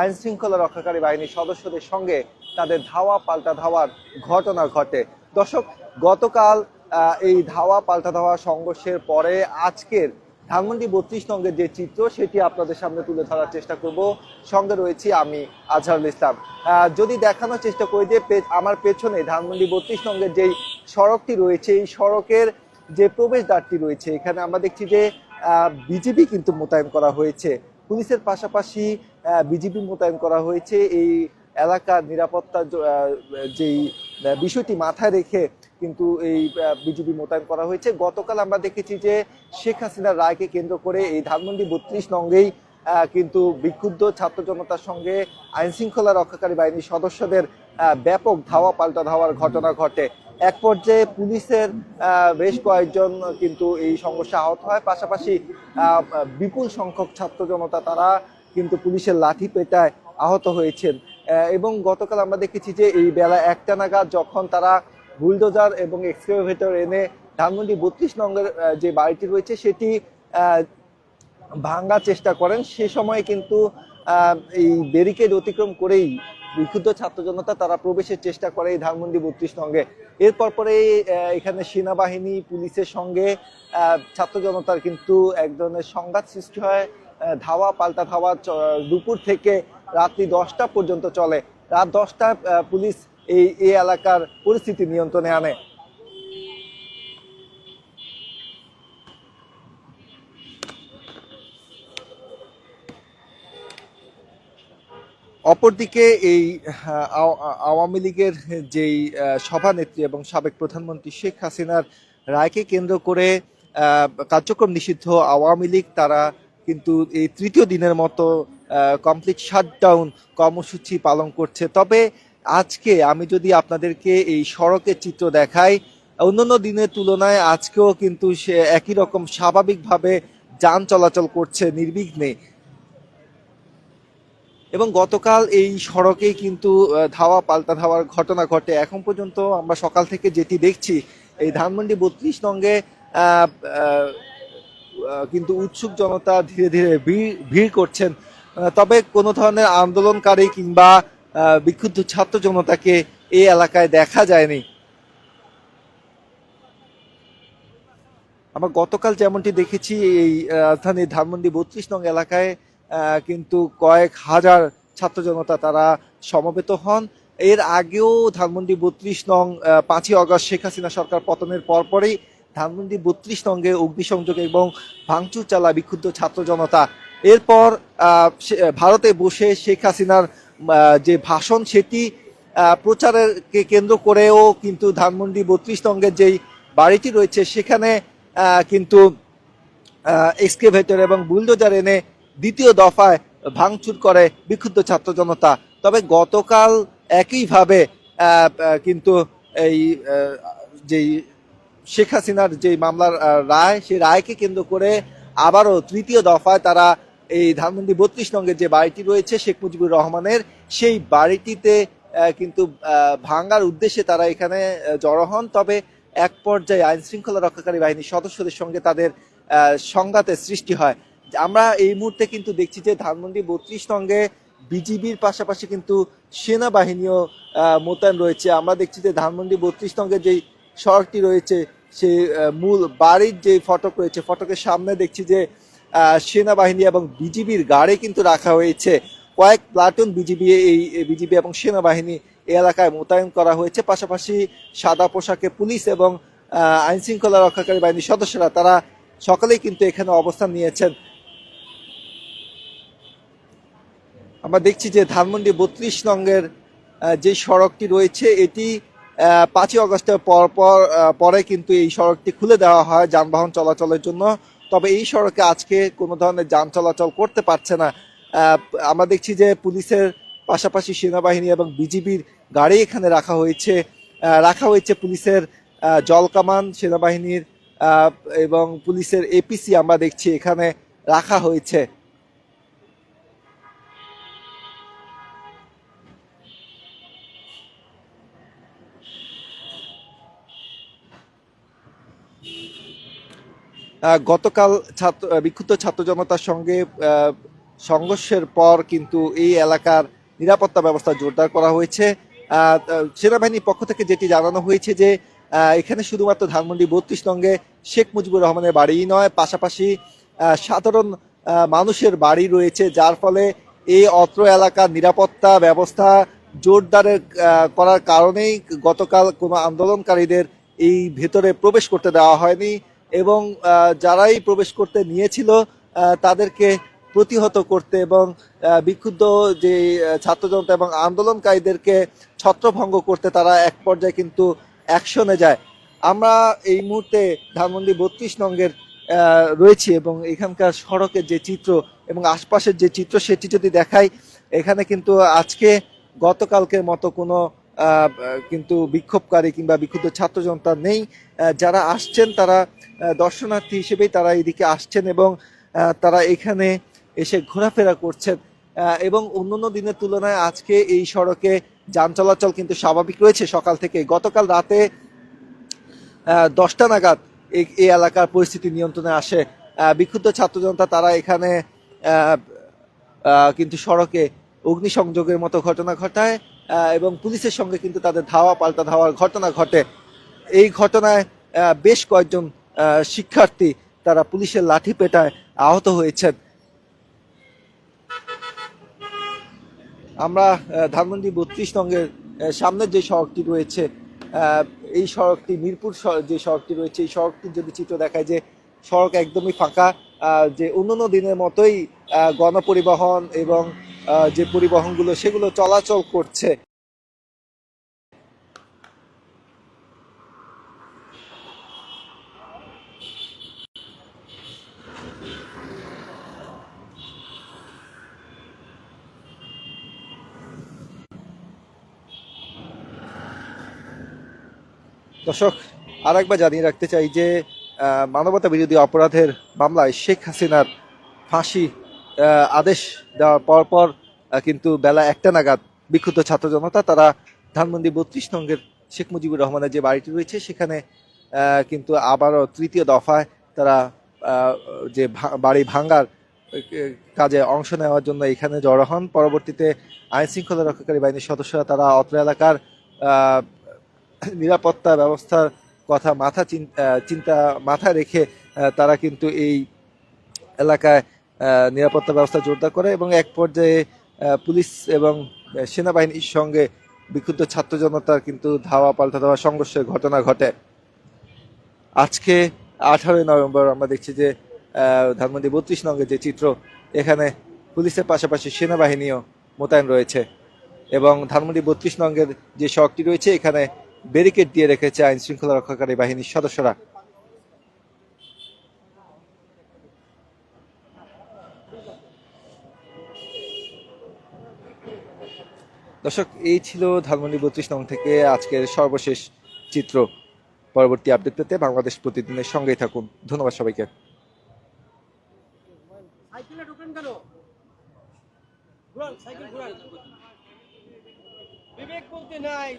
আইন শৃঙ্খলা রক্ষাকারী বাহিনীর সদস্যদের সঙ্গে তাদের ধাওয়া পাল্টা ধাওয়ার ঘটনা ঘটে। দর্শক, গতকাল এই ধাওয়া পাল্টা ধাওয়া সংঘর্ষের পরে আজকের ধানমন্ডি বত্রিশ নঙ্গের যে চিত্র, সেটি আপনাদের সামনে তুলে ধরার চেষ্টা করব। সঙ্গে রয়েছি আমি, আজহারুল ইসলাম। যদি দেখানোর চেষ্টা করি যে আমার পেছনে ধানমন্ডি বত্রিশ নঙ্গের যেই সড়কটি রয়েছে, এই সড়কের যে প্রবেশদ্বারটি রয়েছে, এখানে আমরা দেখছি যে বিজিবি কিন্তু মোতায়েন করা হয়েছে। পুলিশের পাশাপাশি বিজিবি মোতায়েন করা হয়েছে। এই এলাকার নিরাপত্তা যেই বিষয়টি মাথায় রেখে কিন্তু এই বিজিবি মোতায়েন করা হয়েছে। গতকাল আমরা দেখেছি যে শেখ হাসিনার রায়কে কেন্দ্র করে এই ধানমন্ডি বত্রিশ নঙ্গেই কিন্তু বিক্ষুব্ধ ছাত্র জনতার সঙ্গে আইন শৃঙ্খলা রক্ষাকারী বাহিনীর সদস্যদের ব্যাপক ধাওয়া পাল্টা ধাওয়ার ঘটনা ঘটে। এক পর্যায়ে পুলিশের বেশ কয়েকজন কিন্তু এই সংঘর্ষে আহত হয়। পাশাপাশি বিপুল সংখ্যক ছাত্র জনতা তারা কিন্তু পুলিশের লাঠি পেটায় আহত হয়েছেন। এবং গতকাল আমরা দেখেছি যে এই বেলা একটা নাগাদ যখন তারা বুলডোজার এবং এক্সকেভেটর এনে ধানমন্ডি বত্রিশ নঙ্গের যে বাড়িটি রয়েছে সেটি ভাঙার চেষ্টা করেন। সে সময় কিন্তু এই ব্যারিকেড অতিক্রম করেই বিক্ষুব্ধ ছাত্র জনতা তারা প্রবেশের চেষ্টা করে এই ধানমন্ডি বত্রিশ নঙ্গে। এরপর পরে এখানে সেনাবাহিনী, পুলিশের সঙ্গে ছাত্র জনতার কিন্তু এক ধরনের সংঘাত সৃষ্টি হয়। ধাওয়া পাল্টা ধাওয়া দুপুর থেকে রাত্রি দশটা পর্যন্ত চলে। রাত দশটায় আহ, পুলিশ এই এই এলাকার পরিস্থিতি নিয়ন্ত্রণে আনে। অপরদিকে এই আওয়ামী লীগের যেই সভানেত্রী এবং সাবেক প্রধানমন্ত্রী শেখ হাসিনার রায়কে কেন্দ্র করে কার্যক্রম নিষিদ্ধ আওয়ামী লীগ তারা কিন্তু এই তৃতীয় দিনের মতো কমপ্লিট শাটডাউন কর্মসূচি পালন করছে। তবে আজকে আমি যদি আপনাদেরকে এই সড়কের চিত্র দেখাই, অন্যান্য দিনের তুলনায় আজকেও কিন্তু সে একই রকম স্বাভাবিকভাবে যান চলাচল করছে নির্বিঘ্নে। এবং গতকাল এই সড়কেই কিন্তু ধাওয়া পাল্টা ধাওয়ার ঘটনা ঘটে। এখন পর্যন্ত আমরা সকাল থেকে যেটি দেখছি, এই ধানমন্ডি বত্রিশ নঙ্গে কিন্তু উৎসুক জনতা ধীরে ধীরে ভিড় করছেন। তবে কোনো ধরনের আন্দোলনকারী কিংবা বিক্ষুব্ধ ছাত্র জনতাকে এই এলাকায় দেখা যায়নি। আমরা গতকাল যেমনটি দেখেছি, এই রাজধানীর ধানমন্ডি বত্রিশ নং এলাকায় কিন্তু কয়েক হাজার ছাত্র জনতা তারা সমবেত হন। এর আগেও ধানমন্ডি বত্রিশ নং পাঁচই অগস্ট শেখ হাসিনা সরকার পতনের পরপরই ধানমন্ডি বত্রিশ নঙ্গে অগ্নিসংযোগ এবং ভাঙচুর চালা বিক্ষুব্ধ ছাত্র জনতা। এরপর ভারতে বসে শেখ হাসিনার যে ভাষণ, সেটি প্রচারের কেন্দ্র করেও কিন্তু ধানমন্ডি বত্রিশ নঙ্গের যেই বাড়িটি রয়েছে, সেখানে কিন্তু এক্সকেভেটর এবং বুলডোজার এনে দ্বিতীয় দফায় ভাঙচুর করে বিক্ষুব্ধ ছাত্র জনতা। তবে গতকাল একইভাবে কিন্তু এই যেই শেখ হাসিনার যে মামলার রায়, সেই রায়কে কেন্দ্র করে আবারও তৃতীয় দফায় তারা এই ধানমন্ডি বত্রিশ নঙ্গের যে বাড়িটি রয়েছে, শেখ মুজিবুর রহমানের, সেই বাড়িটিতে কিন্তু ভাঙার উদ্দেশ্যে তারা এখানে জড়ো হন। তবে এক পর্যায়ে আইন শৃঙ্খলা রক্ষাকারী বাহিনীর সদস্যদের সঙ্গে তাদের সংঘাতের সৃষ্টি হয়। আমরা এই মুহূর্তে কিন্তু দেখছি যে ধানমন্ডি বত্রিশ নঙ্গে বিজিবির পাশাপাশি কিন্তু সেনাবাহিনীও মোতায়েন রয়েছে। আমরা দেখছি যে ধানমন্ডি বত্রিশ নঙ্গের যেই সড়কটি রয়েছে সেই মূল বাড়ির যে ফটক রয়েছে, ফটকের সামনে দেখছি যে সেনাবাহিনী এবং বিজিবির গাড়ি কিন্তু রাখা হয়েছে। কয়েক প্লাটুন বিজিবি, এই বিজিবি এবং সেনাবাহিনী এলাকায় মোতায়েন করা হয়েছে। পাশাপাশি সাদা পোশাকে পুলিশ এবং আইন শৃঙ্খলা রক্ষাকারী বাহিনীর সদস্যরা, তারা সকালেই কিন্তু এখানে অবস্থান নিয়েছেন। আমরা দেখছি যে ধানমন্ডি বত্রিশ নঙ্গের যে সড়কটি রয়েছে, এটি পাঁচই আগস্টের পর পর পরে কিন্তু এই সড়কটি খুলে দেওয়া হয় যানবাহন চলাচলের জন্য। তবে এই সড়কে আজকে কোনো ধরনের যান চলাচল করতে পারছে না। আমরা দেখছি যে পুলিশের পাশাপাশি সেনাবাহিনী এবং বিজিবির গাড়ি এখানে রাখা হয়েছে। রাখা হয়েছে পুলিশের জলকামান সেনাবাহিনীর এবং পুলিশের এপিসি আমরা দেখছি এখানে রাখা হয়েছে। গতকাল ছাত্র বিক্ষুব্ধ ছাত্র জনতার সঙ্গে সংঘর্ষের পর কিন্তু এই এলাকার নিরাপত্তা ব্যবস্থা জোরদার করা হয়েছে। সেনাবাহিনীর পক্ষ থেকে যেটি জানানো হয়েছে যে এখানে শুধুমাত্র ধানমন্ডি বত্রিশ নঙ্গে শেখ মুজিবুর রহমানের বাড়িই নয়, পাশাপাশি সাধারণ মানুষের বাড়ি রয়েছে, যার ফলে এই অত্র এলাকার নিরাপত্তা ব্যবস্থা জোরদারের করার কারণেই গতকাল কোনো আন্দোলনকারীদের এই ভেতরে প্রবেশ করতে দেওয়া হয়নি। এবং যারাই প্রবেশ করতে নিয়েছিল তাদেরকে প্রতিহত করতে এবং বিক্ষুব্ধ যে ছাত্র জনতা এবং আন্দোলনকারীদেরকে ছত্রভঙ্গ করতে তারা এক পর্যায়ে কিন্তু অ্যাকশনে যায়। আমরা এই মুহূর্তে ধানমন্ডি বত্রিশ নঙ্গের রয়েছি এবং এখানকার সড়কের যে চিত্র এবং আশপাশের যে চিত্র, সেটি যদি দেখাই, এখানে কিন্তু আজকে গতকালকের মতো কোনো কিন্তু বিক্ষোভকারী কিংবা বিক্ষুব্ধ ছাত্র জনতা নেই। যারা আসছেন, তারা দর্শনার্থী হিসেবেই তারা এদিকে আসছেন এবং তারা এখানে এসে ঘোরাফেরা করছেন। এবং অন্যান্য দিনের তুলনায় আজকে এই সড়কে যান চলাচল কিন্তু স্বাভাবিক রয়েছে। সকাল থেকে গতকাল রাতে দশটা নাগাদ এই এলাকার পরিস্থিতি নিয়ন্ত্রণে আসে। বিক্ষুব্ধ ছাত্র জনতা, তারা এখানে কিন্তু সড়কে অগ্নিসংযোগের মতো ঘটনা ঘটায়। এবং পুলিশের সঙ্গে কিন্তু তাদের ধাওয়া পাল্টা ধাওয়ার ঘটনা ঘটে। এই ঘটনায় বেশ কয়েকজন শিক্ষার্থী তারা পুলিশের লাঠি পেটায় আহত হয়েছেন। আমরা ধানমন্ডি বত্রিশ নঙ্গের সামনের যে সড়কটি রয়েছে এই সড়কটি মিরপুর যে সড়কটি রয়েছে, এই সড়কটির যদি চিত্র দেখায় যে সড়ক একদমই ফাঁকা যে অন্যান্য দিনের মতোই গণপরিবহন এবং যে পরিবহনগুলো, সেগুলো চলাচল করছে। দর্শক, আরেকবার জানিয়ে রাখতে চাই যে মানবতা বিরোধী অপরাধের মামলায় শেখ হাসিনার ফাঁসি আদেশ দেওয়ার পর পর কিন্তু বেলা একটা নাগাদ বিক্ষুব্ধ ছাত্র জনতা, তারা ধানমন্ডি বত্রিশ নঙ্গের শেখ মুজিবুর রহমানের যে বাড়িটি রয়েছে, সেখানে কিন্তু আবারও তৃতীয় দফায় তারা যে বাড়ি ভাঙ্গার কাজে অংশ নেওয়ার জন্য এখানে জড়ো হন। পরবর্তীতে আইন শৃঙ্খলা রক্ষাকারী বাহিনীর সদস্যরা তারা অত্র এলাকার নিরাপত্তা ব্যবস্থার কথা মাথা চিন- চিন্তা মাথায় রেখে তারা কিন্তু এই এলাকায় নিরাপত্তা ব্যবস্থা জোরদার করে এবং এক পর্যায়ে পুলিশ এবং সেনাবাহিনীর সঙ্গে বিক্ষুব্ধ ছাত্র জনতার কিন্তু ধাওয়া পাল্টা ধাওয়া সংঘর্ষের ঘটনা ঘটে। আজকে আঠারোই নভেম্বর আমরা দেখছি যে ধানমন্ডি বত্রিশ নঙ্গের যে চিত্র, এখানে পুলিশের পাশাপাশি সেনাবাহিনীও মোতায়েন রয়েছে এবং ধানমন্ডি বত্রিশ নঙ্গের যে সড়কটি রয়েছে, এখানে ব্যারিকেড দিয়ে রেখেছে আইন শৃঙ্খলা রক্ষাকারী বাহিনীর সদস্যরা। দর্শক, এই ছিল ধানমন্ডি বত্রিশ নং থেকে আজকের সর্বশেষ চিত্র। পরবর্তী আপডেট পেতে বাংলাদেশ প্রতিদিনের সঙ্গেই থাকুন। ধন্যবাদ সবাইকে। বিবেক বলতে নাই